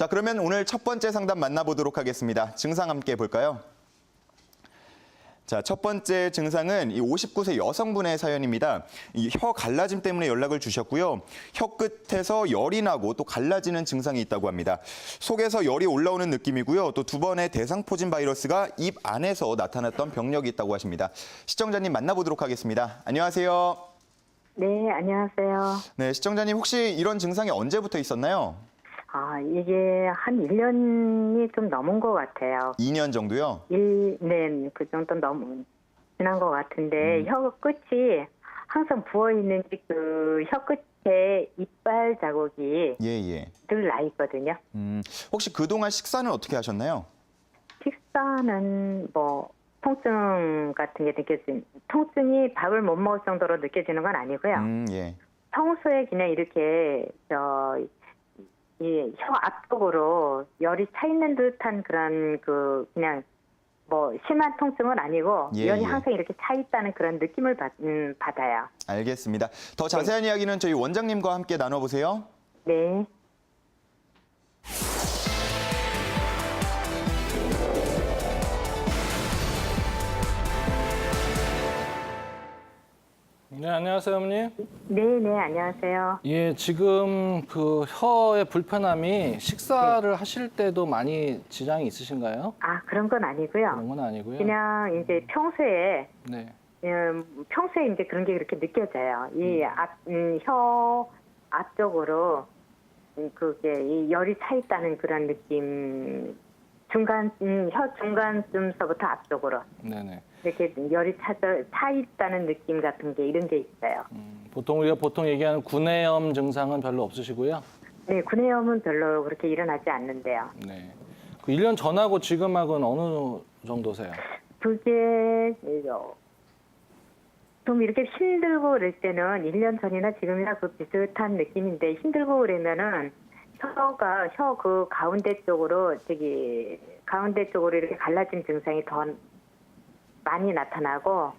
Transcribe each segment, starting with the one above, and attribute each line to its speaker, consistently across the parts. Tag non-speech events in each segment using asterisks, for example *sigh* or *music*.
Speaker 1: 자, 그러면 오늘 첫 번째 상담 만나보도록 하겠습니다. 증상 함께 볼까요? 자, 첫 번째 증상은 이 59세 여성분의 사연입니다. 이 혀 갈라짐 때문에 연락을 주셨고요. 혀 끝에서 열이 나고 또 갈라지는 증상이 있다고 합니다. 속에서 열이 올라오는 느낌이고요. 또 두 번의 대상포진 바이러스가 입 안에서 나타났던 병력이 있다고 하십니다. 시청자님 만나보도록 하겠습니다. 안녕하세요.
Speaker 2: 네, 안녕하세요.
Speaker 1: 네, 시청자님 혹시 이런 증상이 언제부터 있었나요?
Speaker 2: 아, 이게 한 1년이 좀 넘은 것 같아요.
Speaker 1: 2년 정도요?
Speaker 2: 일, 네, 그 정도 넘, 지난 것 같은데, 혀 끝이 항상 부어있는 그혀 끝에 이빨 자국이
Speaker 1: 예, 예.
Speaker 2: 늘 나 있거든요.
Speaker 1: 음, 혹시 그동안 식사는 어떻게 하셨나요?
Speaker 2: 식사는 뭐, 통증 같은 게 느껴진, 통증이 밥을 못 먹을 정도로 느껴지는 건 아니고요.
Speaker 1: 음, 예.
Speaker 2: 평소에 그냥 이렇게 저 이 혀 앞쪽으로 열이 차 있는 듯한 그런 그 그냥 뭐 심한 통증은 아니고
Speaker 1: 예,
Speaker 2: 열이
Speaker 1: 예.
Speaker 2: 항상 이렇게 차 있다는 그런 느낌을 받, 음, 받아요.
Speaker 1: 알겠습니다. 더 자세한 이야기는 저희 원장님과 함께 나눠보세요.
Speaker 2: 네.
Speaker 3: 네, 안녕하세요, 어머님.
Speaker 2: 네, 네, 안녕하세요.
Speaker 3: 예, 지금 그 혀의 불편함이 식사를 하실 때도 많이 지장이 있으신가요?
Speaker 2: 아, 그런 건 아니고요.
Speaker 3: 그런 건 아니고요.
Speaker 2: 그냥 이제 평소에
Speaker 3: 네.
Speaker 2: 음, 평소에 이제 그런 게 그렇게 느껴져요.
Speaker 3: 음.
Speaker 2: 이 앞, 음, 혀 앞쪽으로 음, 그게 이 열이 차 있다는 그런 느낌. 중간 음, 혀 중간쯤서부터 앞쪽으로
Speaker 3: 네네.
Speaker 2: 이렇게 열이 차, 차 있다는 느낌 같은 게 이런 게 있어요.
Speaker 3: 음, 보통 우리가 보통 얘기하는 구내염 증상은 별로 없으시고요.
Speaker 2: 네, 구내염은 별로 그렇게 일어나지 않는데요.
Speaker 3: 네. 그 1년 전하고 지금하고는 어느 정도세요?
Speaker 2: 그게 어, 좀 이렇게 힘들고 그럴 때는 1년 전이나 지금이나 그 비슷한 느낌인데 힘들고 그러면은 혀가 혀 그 가운데 쪽으로 저기 가운데 쪽으로 이렇게 갈라진 증상이 더 많이 나타나고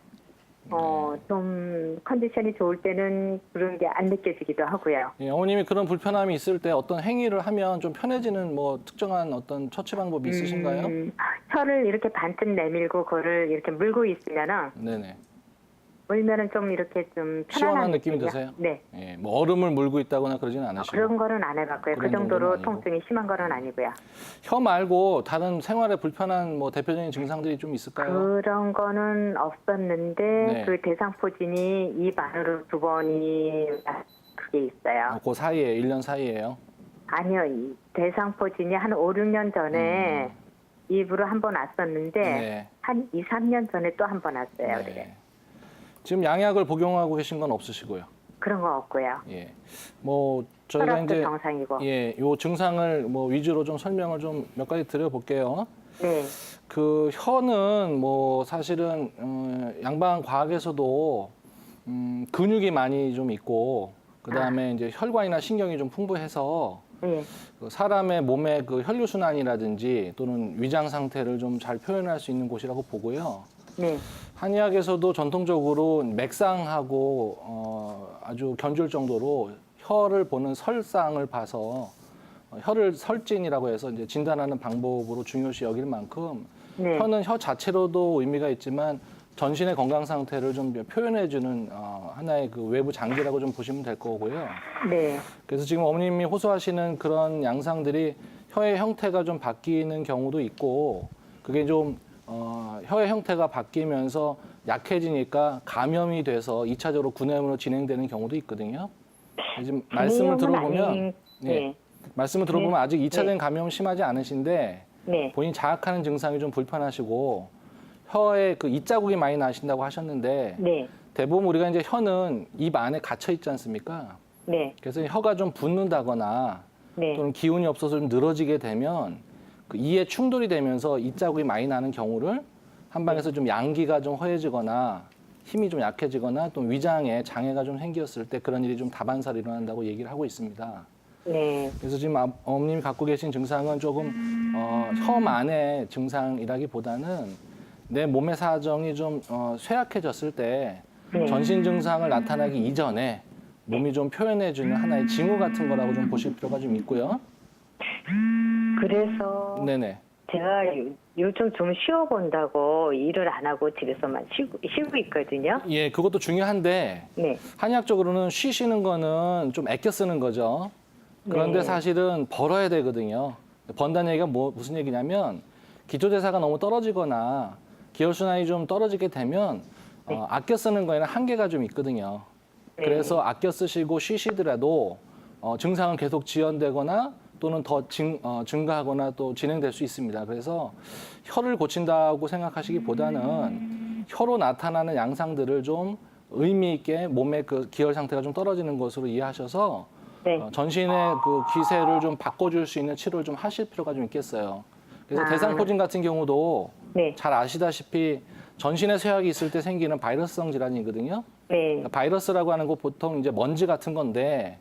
Speaker 2: 어 좀 컨디션이 좋을 때는 그런 게 안 느껴지기도 하고요.
Speaker 3: 예, 어머님이 그런 불편함이 있을 때 어떤 행위를 하면 좀 편해지는 뭐 특정한 어떤 처치 방법이 있으신가요?
Speaker 2: 음, 혀를 이렇게 반쯤 내밀고 그거를 이렇게 물고 있으면은
Speaker 3: 네네.
Speaker 2: 물면은 좀 이렇게 좀
Speaker 3: 시원한 느낌이. 드세요?
Speaker 2: 네.
Speaker 3: 예, 뭐 얼음을 물고 있다거나 그러지는 않으시고.
Speaker 2: 그런 거는 안 해봤고요. 그
Speaker 3: 그런 정도는
Speaker 2: 정도로
Speaker 3: 아니고.
Speaker 2: 통증이 심한 거는 아니고요.
Speaker 3: 혀 말고 다른 생활에 불편한 뭐 대표적인 증상들이 좀 있을까요?
Speaker 2: 그런 거는 없었는데
Speaker 3: 네.
Speaker 2: 그 대상포진이 입 안으로 두 번이 그게 있어요.
Speaker 3: 어, 그 사이에 1년 사이에요.
Speaker 2: 아니요, 이 대상포진이 한 5, 6년 전에 입으로 한 번 왔었는데
Speaker 3: 음. 네.
Speaker 2: 한 2, 3년 전에 또 한 번 왔어요.
Speaker 3: 네.
Speaker 2: 그게.
Speaker 3: 지금 양약을 복용하고 계신 건 없으시고요.
Speaker 2: 그런 거 없고요.
Speaker 3: 예. 뭐 저희가
Speaker 2: 혈압도
Speaker 3: 이제
Speaker 2: 정상이고.
Speaker 3: 예, 요 증상을 뭐 위주로 좀 설명을 좀 몇 가지 드려 볼게요.
Speaker 2: 네.
Speaker 3: 그 혀는 뭐 사실은 어, 양방 과학에서도 음, 근육이 많이 좀 있고 그 다음에 이제 혈관이나 신경이 좀 풍부해서
Speaker 2: 네.
Speaker 3: 그 사람의 몸의 그 혈류 순환이라든지 또는 위장 상태를 좀 잘 표현할 수 있는 곳이라고 보고요.
Speaker 2: 네.
Speaker 3: 한의학에서도 전통적으로 맥상하고 어, 아주 견줄 정도로 혀를 보는 설상을 봐서 어, 혀를 설진이라고 해서 이제 진단하는 방법으로 중요시 여길 만큼
Speaker 2: 네.
Speaker 3: 혀는 혀 자체로도 의미가 있지만 전신의 건강 상태를 좀 표현해주는 어, 하나의 그 외부 장기라고 좀 보시면 될 거고요.
Speaker 2: 네.
Speaker 3: 그래서 지금 어머님이 호소하시는 그런 양상들이 혀의 형태가 좀 바뀌는 경우도 있고 그게 좀 어, 혀의 형태가 바뀌면서 약해지니까 감염이 돼서 이차적으로 구내염으로 진행되는 경우도 있거든요. 지금 말씀을 들어보면
Speaker 2: 아닌-
Speaker 3: 네.
Speaker 2: 네.
Speaker 3: 말씀을 들어보면 아직 이차적인
Speaker 2: 네.
Speaker 3: 감염 심하지 않으신데
Speaker 2: 네.
Speaker 3: 본인 자학하는 증상이 좀 불편하시고 혀에 그 이자국이 많이 나신다고 하셨는데
Speaker 2: 네.
Speaker 3: 대부분 우리가 이제 혀는 입 안에 갇혀 있지 않습니까?
Speaker 2: 네.
Speaker 3: 그래서 혀가 좀 붓는다거나
Speaker 2: 네.
Speaker 3: 또는 기운이 없어서 좀 늘어지게 되면 그 이에 충돌이 되면서 이 자국이 많이 나는 경우를 한방에서 좀 양기가 좀 허해지거나 힘이 좀 약해지거나 또 위장에 장애가 좀 생겼을 때 그런 일이 좀 다반사로 일어난다고 얘기를 하고 있습니다.
Speaker 2: 네.
Speaker 3: 그래서 지금 아- 어머님이 갖고 계신 증상은 조금 어, 혀만의 증상이라기보다는 내 몸의 사정이 좀 어, 쇠약해졌을 때
Speaker 2: 네.
Speaker 3: 전신 증상을 나타나기 이전에 몸이 좀 표현해주는 하나의 징후 같은 거라고 좀 보실 필요가 좀 있고요.
Speaker 2: 그래서
Speaker 3: 네네.
Speaker 2: 제가 요- 요즘 좀 쉬어본다고 일을 안 하고 집에서만 쉬고, 쉬고 있거든요.
Speaker 3: 예, 그것도 중요한데
Speaker 2: 네.
Speaker 3: 한의학적으로는 쉬시는 거는 좀 아껴 쓰는 거죠. 그런데
Speaker 2: 네.
Speaker 3: 사실은 벌어야 되거든요. 번다는 얘기가 뭐, 무슨 얘기냐면 기초대사가 너무 떨어지거나 기혈순환이 좀 떨어지게 되면 어, 아껴 쓰는 거에는 한계가 좀 있거든요.
Speaker 2: 네.
Speaker 3: 그래서 아껴 쓰시고 쉬시더라도 어, 증상은 계속 지연되거나 또는 더 증, 어, 증가하거나 또 진행될 수 있습니다. 그래서 혀를 고친다고 생각하시기보다는 혀로 나타나는 양상들을 좀 의미 있게 몸의 그 기혈 상태가 좀 떨어지는 것으로 이해하셔서
Speaker 2: 네.
Speaker 3: 어, 전신의 그 기세를 좀 바꿔줄 수 있는 치료를 좀 하실 필요가 좀 있겠어요. 그래서
Speaker 2: 아.
Speaker 3: 대상포진 같은 경우도
Speaker 2: 네.
Speaker 3: 잘 아시다시피 전신에 쇠약이 있을 때 생기는 바이러스성 질환이거든요.
Speaker 2: 네.
Speaker 3: 그러니까 바이러스라고 하는 거 보통 이제 먼지 같은 건데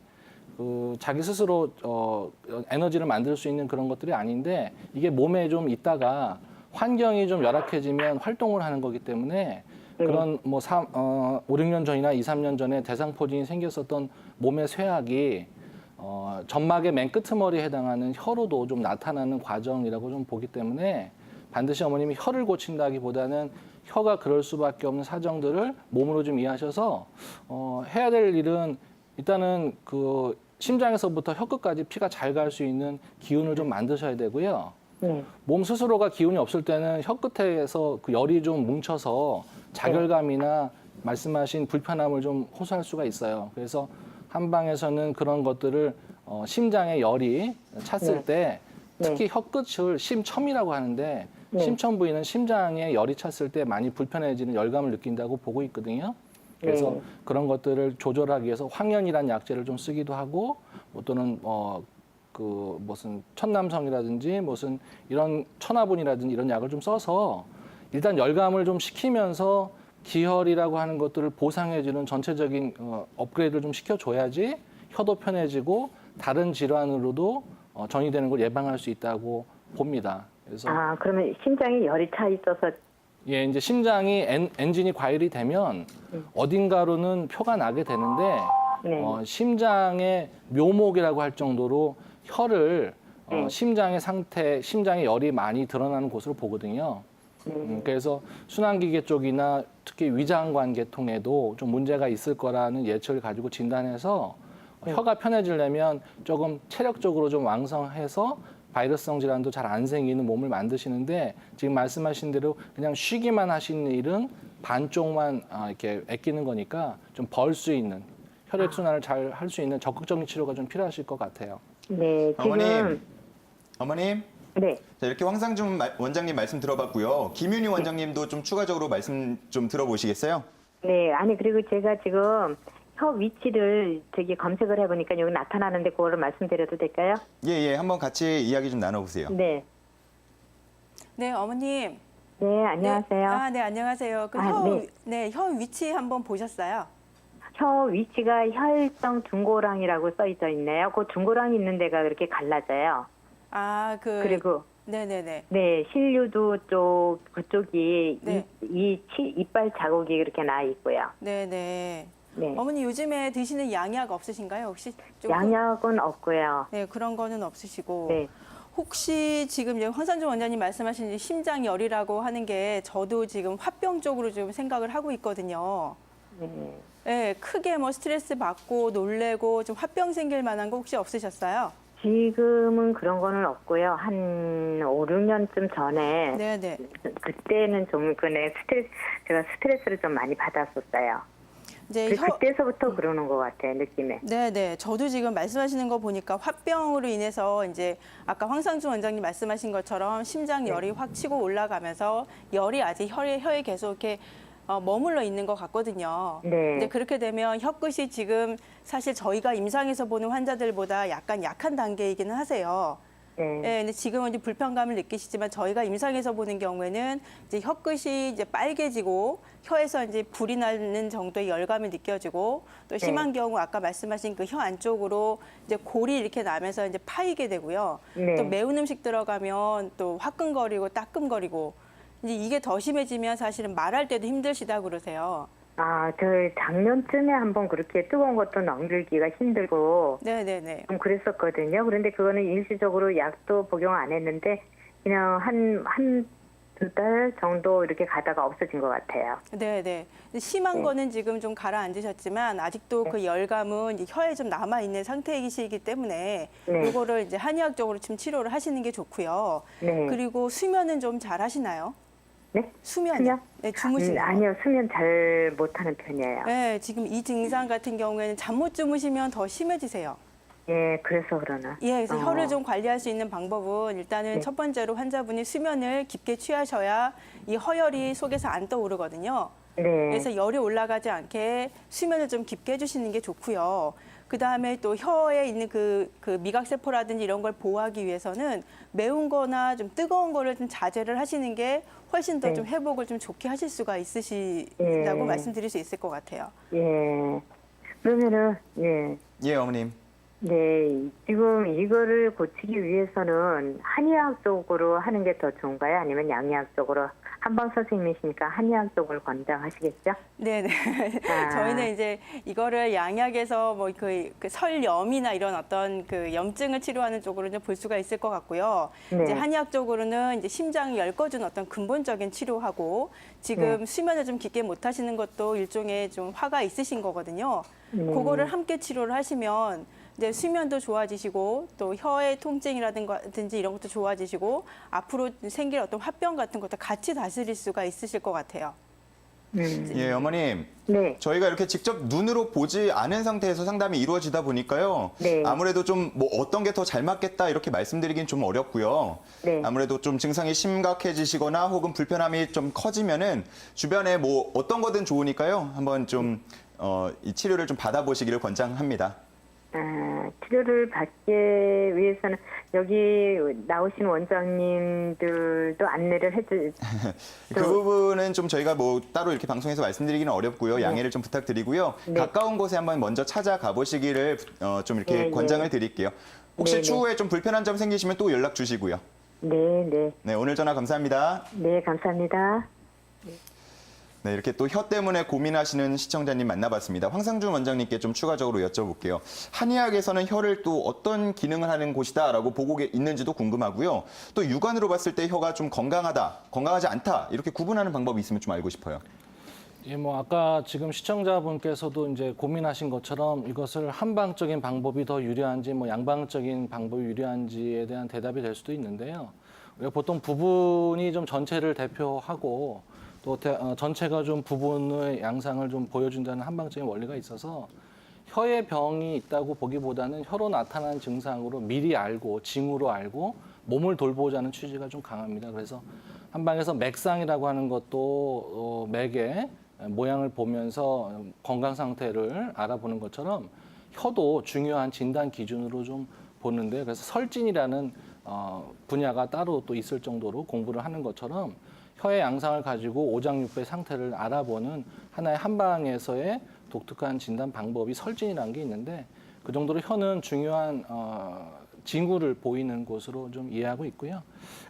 Speaker 3: 그 자기 스스로 어, 에너지를 만들 수 있는 그런 것들이 아닌데 이게 몸에 좀 있다가 환경이 좀 열악해지면 활동을 하는 거기 때문에 그런 뭐 삼, 어, 5, 6년 전이나 2, 3년 전에 대상포진이 생겼었던 몸의 쇠약이 어, 점막의 맨 끄트머리에 해당하는 혀로도 좀 나타나는 과정이라고 좀 보기 때문에 반드시 어머님이 혀를 고친다기보다는 혀가 그럴 수밖에 없는 사정들을 몸으로 좀 이해하셔서 어, 해야 될 일은 일단은 그 심장에서부터 혀끝까지 피가 잘 갈 수 있는 기운을 좀 만드셔야 되고요.
Speaker 2: 네.
Speaker 3: 몸 스스로가 기운이 없을 때는 혀끝에서 그 열이 좀 뭉쳐서 자결감이나 말씀하신 불편함을 좀 호소할 수가 있어요. 그래서 한방에서는 그런 것들을 어, 심장에 열이 찼을
Speaker 2: 네.
Speaker 3: 때 특히 혀끝을 심첨이라고 하는데
Speaker 2: 네.
Speaker 3: 심첨 부위는 심장에 열이 찼을 때 많이 불편해지는 열감을 느낀다고 보고 있거든요. 그래서
Speaker 2: 네.
Speaker 3: 그런 것들을 조절하기 위해서 황연이라는 약재를 좀 쓰기도 하고 뭐 또는 어, 그 무슨 천남성이라든지 무슨 이런 천화분이라든지 이런 약을 좀 써서 일단 열감을 좀 식히면서 기혈이라고 하는 것들을 보상해주는 전체적인 어, 업그레이드를 좀 시켜줘야지 혀도 편해지고 다른 질환으로도 어, 전이되는 걸 예방할 수 있다고 봅니다. 그래서
Speaker 2: 아, 그러면 심장에 열이 차 있어서
Speaker 3: 예, 이제 심장이 엔, 엔진이 과열이 되면 어딘가로는 표가 나게 되는데
Speaker 2: 네.
Speaker 3: 어, 심장의 묘목이라고 할 정도로 혀를 어,
Speaker 2: 네.
Speaker 3: 심장의 상태, 심장의 열이 많이 드러나는 곳으로 보거든요. 음, 그래서 순환기계 쪽이나 특히 위장관계통에도 좀 문제가 있을 거라는 예측을 가지고 진단해서 혀가 편해지려면 조금 체력적으로 좀 왕성해서 바이러스성 질환도 잘 안 생기는 몸을 만드시는데 지금 말씀하신 대로 그냥 쉬기만 하시는 일은 반쪽만 아, 이렇게 아끼는 거니까 좀 벌 수 있는 혈액 순환을 잘 할 수 있는 적극적인 치료가 좀 필요하실 것 같아요.
Speaker 2: 네, 지금
Speaker 1: 어머님. 어머님.
Speaker 2: 네.
Speaker 1: 자, 이렇게 황상준 마- 원장님 말씀 들어봤고요. 김윤희 원장님도 좀 추가적으로 말씀 좀 들어보시겠어요?
Speaker 2: 네, 아니 그리고 제가 지금 혀 위치를 저기 검색을 해보니까 여기 나타나는데 그거를 말씀드려도 될까요?
Speaker 1: 예, 예. 한번 같이 이야기 좀 나눠보세요.
Speaker 2: 네.
Speaker 4: 네, 어머님.
Speaker 2: 네, 안녕하세요.
Speaker 4: 네, 아, 네, 안녕하세요. 그
Speaker 2: 아,
Speaker 4: 혀,
Speaker 2: 네.
Speaker 4: 네. 혀 위치 한번 보셨어요?
Speaker 2: 혀 위치가 혈성 중고랑이라고 써져 있네요. 그 중고랑 있는 데가 그렇게 갈라져요.
Speaker 4: 아, 그
Speaker 2: 그리고
Speaker 4: 네 네 네.
Speaker 2: 네, 신류도 쪽 그쪽이
Speaker 4: 네.
Speaker 2: 이, 이 치, 이빨 자국이 그렇게 나 있고요.
Speaker 4: 네 네.
Speaker 2: 네.
Speaker 4: 어머니 요즘에 드시는 양약 없으신가요? 혹시 좀
Speaker 2: 양약은 없고요.
Speaker 4: 네, 그런 거는 없으시고.
Speaker 2: 네.
Speaker 4: 혹시 지금 이제 황산주 원장님 말씀하신 이제 심장열이라고 하는 게 저도 지금 화병 쪽으로 좀 생각을 하고 있거든요.
Speaker 2: 네.
Speaker 4: 네, 크게 뭐 스트레스 받고 놀래고 좀 화병 생길 만한 거 혹시 없으셨어요?
Speaker 2: 지금은 그런 거는 없고요. 한 5, 6년쯤 전에
Speaker 4: 네 네.
Speaker 2: 그때는 좀 그네 스트레스 제가 스트레스를 좀 많이 받았었어요.
Speaker 4: 이제
Speaker 2: 그,
Speaker 4: 혀,
Speaker 2: 그때서부터 그러는 것 같아요, 느낌에.
Speaker 4: 네네. 저도 지금 말씀하시는 거 보니까 화병으로 인해서 이제 아까 황상주 원장님 말씀하신 것처럼 심장 열이 확 치고 올라가면서 열이 아직 혀에, 혀에 계속 이렇게 어, 머물러 있는 것 같거든요.
Speaker 2: 네.
Speaker 4: 근데 그렇게 되면 혀끝이 지금 사실 저희가 임상에서 보는 환자들보다 약간 약한 단계이기는 하세요.
Speaker 2: 네.
Speaker 4: 네, 근데 지금은 이제 불편감을 느끼시지만 저희가 임상에서 보는 경우에는 이제 혀끝이 이제 빨개지고 혀에서 이제 불이 나는 정도의 열감이 느껴지고 또 심한 경우 아까 말씀하신 그 혀 안쪽으로 이제 골이 이렇게 나면서 이제 파이게 되고요.
Speaker 2: 네.
Speaker 4: 또 매운 음식 들어가면 또 화끈거리고 따끔거리고 이제 이게 더 심해지면 사실은 말할 때도 힘드시다 그러세요.
Speaker 2: 아, 저 작년쯤에 한번 그렇게 뜨거운 것도 넘기기가 힘들고
Speaker 4: 네네네.
Speaker 2: 좀 그랬었거든요. 그런데 그거는 일시적으로 약도 복용 안 했는데 그냥 한, 한 두 달 정도 이렇게 가다가 없어진 것 같아요.
Speaker 4: 네네. 심한
Speaker 2: 네.
Speaker 4: 거는 지금 좀 가라앉으셨지만 아직도 그 열감은 이제 혀에 좀 남아 있는 상태이시기 때문에
Speaker 2: 네.
Speaker 4: 이거를 이제 한의학적으로 좀 치료를 하시는 게 좋고요.
Speaker 2: 네.
Speaker 4: 그리고 수면은 좀 잘 하시나요?
Speaker 2: 네?
Speaker 4: 수면.
Speaker 2: 수면?
Speaker 4: 네, 주무시는
Speaker 2: 음,
Speaker 4: 거.
Speaker 2: 아니요, 수면 잘 못하는 편이에요.
Speaker 4: 네, 지금 이 증상 같은 경우에는 잠 못 주무시면 더 심해지세요.
Speaker 2: 예, 그래서 그러나.
Speaker 4: 예, 그래서
Speaker 2: 어.
Speaker 4: 혀를 좀 관리할 수 있는 방법은 일단은
Speaker 2: 네.
Speaker 4: 첫 번째로 환자분이 수면을 깊게 취하셔야 이 허열이 속에서 안 떠오르거든요.
Speaker 2: 네.
Speaker 4: 그래서 열이 올라가지 않게 수면을 좀 깊게 해주시는 게 좋고요. 그 다음에 또 혀에 있는 그, 그 미각세포라든지 이런 걸 보호하기 위해서는 매운 거나 좀 뜨거운 거를 좀 자제를 하시는 게 훨씬 더
Speaker 2: 네.
Speaker 4: 좀 회복을 좀 좋게 하실 수가 있으시다고
Speaker 2: 예.
Speaker 4: 말씀드릴 수 있을 것 같아요.
Speaker 2: 예. 그러면은, 예.
Speaker 1: 예, 어머님.
Speaker 2: 네, 지금 이거를 고치기 위해서는 한의학 쪽으로 하는 게 더 좋은가요? 아니면 양의학 쪽으로? 한방 선생님이시니까 한의학 쪽을 권장하시겠죠?
Speaker 4: 네네.
Speaker 2: 아. *laughs*
Speaker 4: 저희는 이제 이거를 양약에서 뭐그 설염이나 이런 어떤 그 염증을 치료하는 쪽으로 이제 볼 수가 있을 것 같고요.
Speaker 2: 네.
Speaker 4: 이제 한의학 쪽으로는 이제 심장이 엷어준 어떤 근본적인 치료하고 지금
Speaker 2: 네.
Speaker 4: 수면을 좀 깊게 못 하시는 것도 일종의 좀 화가 있으신 거거든요.
Speaker 2: 네.
Speaker 4: 그거를 함께 치료를 하시면 이제 수면도 좋아지시고 또 혀의 통증이라든지 이런 것도 좋아지시고 앞으로 생길 어떤 화병 같은 것도 같이 다스릴 수가 있으실 것 같아요.
Speaker 2: 음.
Speaker 1: 예, 어머님.
Speaker 2: 네.
Speaker 1: 저희가 이렇게 직접 눈으로 보지 않은 상태에서 상담이 이루어지다 보니까요.
Speaker 2: 네.
Speaker 1: 아무래도 좀 뭐 어떤 게 더 잘 맞겠다 이렇게 말씀드리긴 좀 어렵고요.
Speaker 2: 네.
Speaker 1: 아무래도 좀 증상이 심각해지시거나 혹은 불편함이 좀 커지면은 주변에 뭐 어떤 거든 좋으니까요. 한번 좀 어, 이 치료를 좀 받아보시기를 권장합니다.
Speaker 2: 아, 치료를 받기 위해서는 여기 나오신 원장님들도 안내를 해주, *laughs*
Speaker 1: 그 부분은 좀 저희가 뭐 따로 이렇게 방송에서 말씀드리기는 어렵고요. 양해를 좀 부탁드리고요.
Speaker 2: 네.
Speaker 1: 가까운 곳에 한번 먼저 찾아가 보시기를 어, 좀 이렇게
Speaker 2: 네, 네.
Speaker 1: 권장을 드릴게요. 혹시
Speaker 2: 네, 네.
Speaker 1: 추후에 좀 불편한 점 생기시면 또 연락 주시고요.
Speaker 2: 네, 네.
Speaker 1: 네, 오늘 전화 감사합니다.
Speaker 2: 네, 감사합니다.
Speaker 1: 네, 이렇게 또 혀 때문에 고민하시는 시청자님 만나봤습니다. 황상준 원장님께 좀 추가적으로 여쭤볼게요. 한의학에서는 혀를 또 어떤 기능을 하는 곳이다라고 보고 계- 있는지도 궁금하고요. 또 육안으로 봤을 때 혀가 좀 건강하다, 건강하지 않다 이렇게 구분하는 방법이 있으면 좀 알고 싶어요.
Speaker 3: 예, 뭐 아까 지금 시청자분께서도 이제 고민하신 것처럼 이것을 한방적인 방법이 더 유리한지 뭐 양방적인 방법이 유리한지에 대한 대답이 될 수도 있는데요. 보통 부분이 좀 전체를 대표하고 또 대- 어, 전체가 좀 부분의 양상을 좀 보여준다는 한방적인 원리가 있어서 혀에 병이 있다고 보기보다는 혀로 나타나는 증상으로 미리 알고 징후로 알고 몸을 돌보자는 취지가 좀 강합니다. 그래서 한방에서 맥상이라고 하는 것도 어, 맥의 모양을 보면서 건강 상태를 알아보는 것처럼 혀도 중요한 진단 기준으로 좀 보는데 그래서 설진이라는 어, 분야가 따로 또 있을 정도로 공부를 하는 것처럼 혀의 양상을 가지고 오장육부의 상태를 알아보는 하나의 한방에서의 독특한 진단 방법이 설진이라는 게 있는데 그 정도로 혀는 중요한 어, 징후를 보이는 곳으로 좀 이해하고 있고요.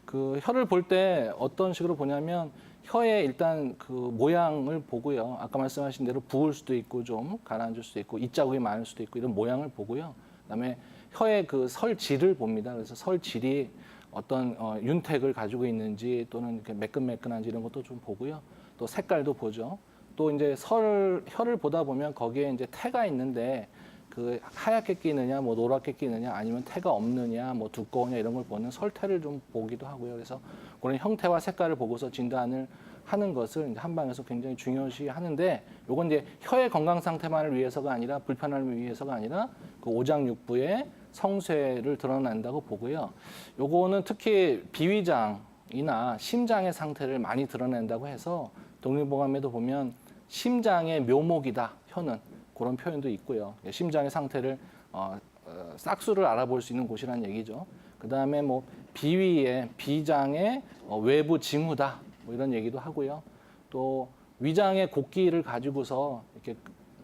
Speaker 3: 그 혀를 볼 때 어떤 식으로 보냐면 혀의 일단 그 모양을 보고요. 아까 말씀하신 대로 부을 수도 있고 좀 가라앉을 수도 있고 입자국이 많을 수도 있고 이런 모양을 보고요. 그다음에 혀의 그 설질을 봅니다. 그래서 설질이 어떤 어, 윤택을 가지고 있는지 또는 이렇게 매끈매끈한지 이런 것도 좀 보고요. 또 색깔도 보죠. 또 이제 설 혀를 보다 보면 거기에 이제 태가 있는데 그 하얗게 끼느냐, 뭐 노랗게 끼느냐, 아니면 태가 없느냐, 뭐 두꺼우냐 이런 걸 보는 설태를 좀 보기도 하고요. 그래서 그런 형태와 색깔을 보고서 진단을 하는 것을 이제 한방에서 굉장히 중요시 하는데 요건 이제 혀의 건강 상태만을 위해서가 아니라 불편함을 위해서가 아니라 그 오장육부의 성쇠를 드러낸다고 보고요. 요거는 특히 비위장이나 심장의 상태를 많이 드러낸다고 해서 동의보감에도 보면 심장의 묘목이다 혀는 그런 표현도 있고요. 심장의 상태를 어, 어, 싹수를 알아볼 수 있는 곳이라는 얘기죠. 그 다음에 뭐 비위의 비장의 어, 외부 징후다 뭐 이런 얘기도 하고요. 또 위장의 곡기를 가지고서 이렇게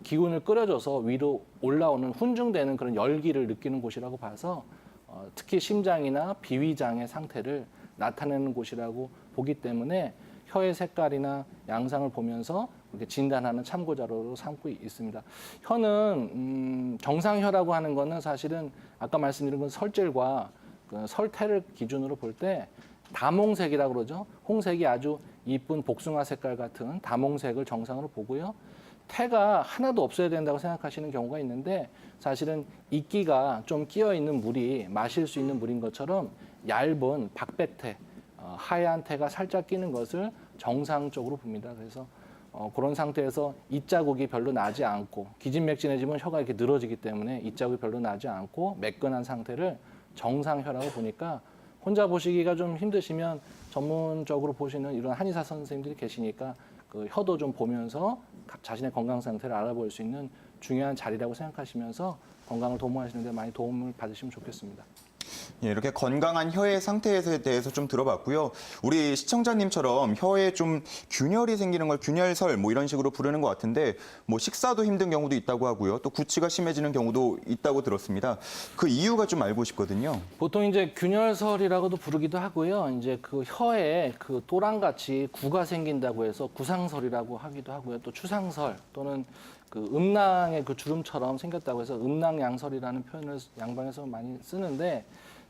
Speaker 3: 기운을 끌어줘서 위로 올라오는 훈중되는 그런 열기를 느끼는 곳이라고 봐서 어, 특히 심장이나 비위장의 상태를 나타내는 곳이라고 보기 때문에 혀의 색깔이나 양상을 보면서 이렇게 진단하는 참고 자료로 삼고 있습니다. 혀는 음, 정상혀라고 하는 거는 사실은 아까 말씀드린 건 설질과 그 설태를 기준으로 볼때 다몽색이라고 그러죠. 홍색이 아주 이쁜 복숭아 색깔 같은 다몽색을 정상으로 보고요. 태가 하나도 없어야 된다고 생각하시는 경우가 있는데 사실은 이끼가 좀 끼어 있는 물이 마실 수 있는 물인 것처럼 얇은 박백태, 어, 하얀 태가 살짝 끼는 것을 정상적으로 봅니다. 그래서 어, 그런 상태에서 이 자국이 별로 나지 않고 기진맥진해지면 혀가 이렇게 늘어지기 때문에 이 자국이 별로 나지 않고 매끈한 상태를 정상혀라고 보니까 혼자 보시기가 좀 힘드시면 전문적으로 보시는 이런 한의사 선생님들이 계시니까 그 혀도 좀 보면서 가- 자신의 건강 상태를 알아볼 수 있는 중요한 자리라고 생각하시면서 건강을 도모하시는 데 많이 도움을 받으시면 좋겠습니다.
Speaker 1: 예, 이렇게 건강한 혀의 상태에 대해서 좀 들어봤고요. 우리 시청자님처럼 혀에 좀 균열이 생기는 걸 균열설 뭐 이런 식으로 부르는 것 같은데 뭐 식사도 힘든 경우도 있다고 하고요. 또 구취가 심해지는 경우도 있다고 들었습니다. 그 이유가 좀 알고 싶거든요.
Speaker 3: 보통 이제 균열설이라고도 부르기도 하고요. 이제 그 혀에 그 또랑같이 구가 생긴다고 해서 구상설이라고 하기도 하고요. 또 추상설 또는 그 음낭의 그 주름처럼 생겼다고 해서 음낭양설이라는 표현을 양방에서 많이 쓰는데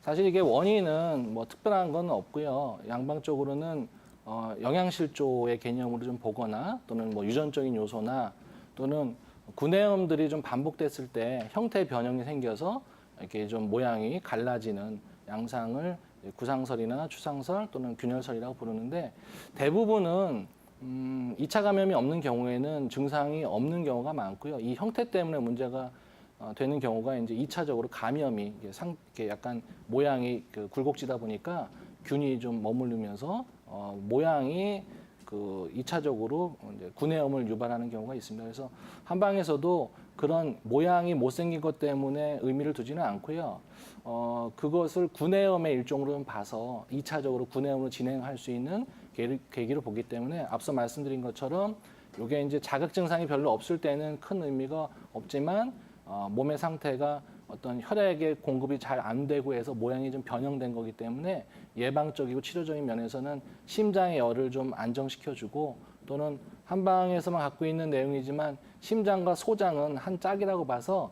Speaker 3: 사실 이게 원인은 뭐 특별한 건 없고요. 양방 쪽으로는 어, 영양실조의 개념으로 좀 보거나 또는 뭐 유전적인 요소나 또는 구내염들이 좀 반복됐을 때 형태 변형이 생겨서 이렇게 좀 모양이 갈라지는 양상을 구상설이나 추상설 또는 균열설이라고 부르는데 대부분은 음, 2차 감염이 없는 경우에는 증상이 없는 경우가 많고요. 이 형태 때문에 문제가 어, 되는 경우가 이제 2차적으로 감염이 상, 이렇게 약간 모양이 그 굴곡지다 보니까 균이 좀 머무르면서 어, 모양이 그 2차적으로 이제 구내염을 유발하는 경우가 있습니다. 그래서 한방에서도 그런 모양이 못생긴 것 때문에 의미를 두지는 않고요. 어, 그것을 구내염의 일종으로 좀 봐서 2차적으로 구내염으로 진행할 수 있는 계기- 계기로 보기 때문에 앞서 말씀드린 것처럼 이게 이제 자극 증상이 별로 없을 때는 큰 의미가 없지만 어, 몸의 상태가 어떤 혈액의 공급이 잘 안 되고 해서 모양이 좀 변형된 거기 때문에 예방적이고 치료적인 면에서는 심장의 열을 좀 안정시켜주고 또는 한방에서만 갖고 있는 내용이지만 심장과 소장은 한 짝이라고 봐서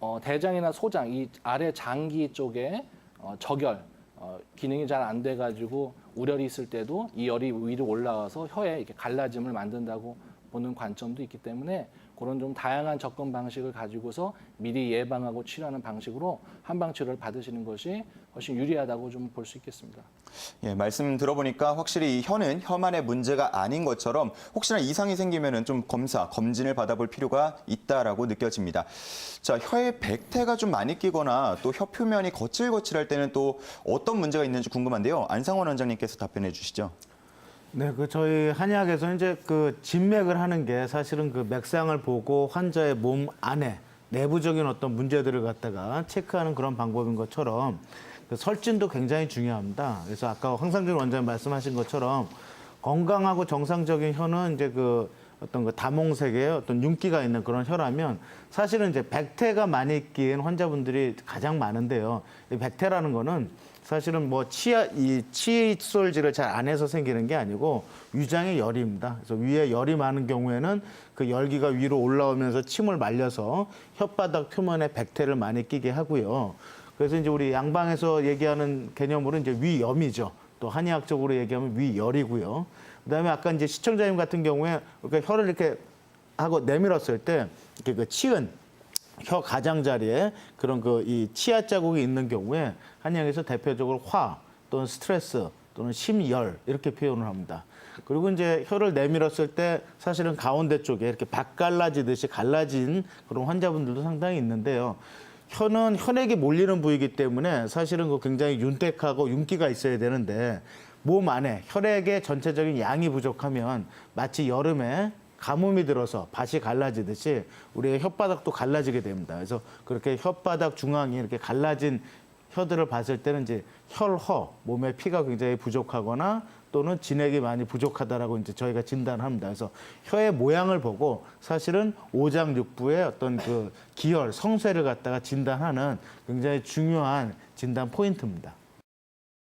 Speaker 3: 어, 대장이나 소장 이 아래 장기 쪽에 어, 적열 어, 기능이 잘 안 돼가지고 우열이 있을 때도 이 열이 위로 올라와서 혀에 이렇게 갈라짐을 만든다고 보는 관점도 있기 때문에 그런 좀 다양한 접근 방식을 가지고서 미리 예방하고 치료하는 방식으로 한방 치료를 받으시는 것이 훨씬 유리하다고 좀 볼 수 있겠습니다.
Speaker 1: 예, 말씀 들어보니까 확실히 이 혀는 혀만의 문제가 아닌 것처럼 혹시나 이상이 생기면은 좀 검사, 검진을 받아볼 필요가 있다라고 느껴집니다. 자, 혀에 백태가 좀 많이 끼거나 또 혀 표면이 거칠거칠할 때는 또 어떤 문제가 있는지 궁금한데요. 안상원 원장님께서 답변해 주시죠.
Speaker 5: 네, 그 저희 한의학에서 이제 그 진맥을 하는 게 사실은 그 맥상을 보고 환자의 몸 안에 내부적인 어떤 문제들을 갖다가 체크하는 그런 방법인 것처럼 그 설진도 굉장히 중요합니다. 그래서 아까 황상준 원장님 말씀하신 것처럼 건강하고 정상적인 혀는 이제 그 어떤 그 다몽색의 어떤 윤기가 있는 그런 혀라면 사실은 이제 백태가 많이 낀 환자분들이 가장 많은데요. 이 백태라는 거는 사실은 뭐 치아 이 칫솔질을 잘 안 해서 생기는 게 아니고 위장의 열입니다. 그래서 위에 열이 많은 경우에는 그 열기가 위로 올라오면서 침을 말려서 혓바닥 표면에 백태를 많이 끼게 하고요. 그래서 이제 우리 양방에서 얘기하는 개념으로 이제 위염이죠. 또 한의학적으로 얘기하면 위열이고요. 그다음에 아까 이제 시청자님 같은 경우에 이렇게 혀를 이렇게 하고 내밀었을 때 이렇게 그 치은 혀 가장자리에 그런 그 이 치아 자국이 있는 경우에 한의학에서 대표적으로 화 또는 스트레스 또는 심열 이렇게 표현을 합니다. 그리고 이제 혀를 내밀었을 때 사실은 가운데 쪽에 이렇게 박 갈라지듯이 갈라진 그런 환자분들도 상당히 있는데요. 혀는 혈액이 몰리는 부위이기 때문에 사실은 그 굉장히 윤택하고 윤기가 있어야 되는데 몸 안에 혈액의 전체적인 양이 부족하면 마치 여름에 가뭄이 들어서 밭이 갈라지듯이 우리의 혓바닥도 갈라지게 됩니다. 그래서 그렇게 혓바닥 중앙이 이렇게 갈라진 혀들을 봤을 때는 이제 혈허, 몸에 피가 굉장히 부족하거나 또는 진액이 많이 부족하다라고 이제 저희가 진단합니다. 그래서 혀의 모양을 보고 사실은 오장육부의 어떤 그 기혈, 성쇠를 갖다가 진단하는 굉장히 중요한 진단 포인트입니다.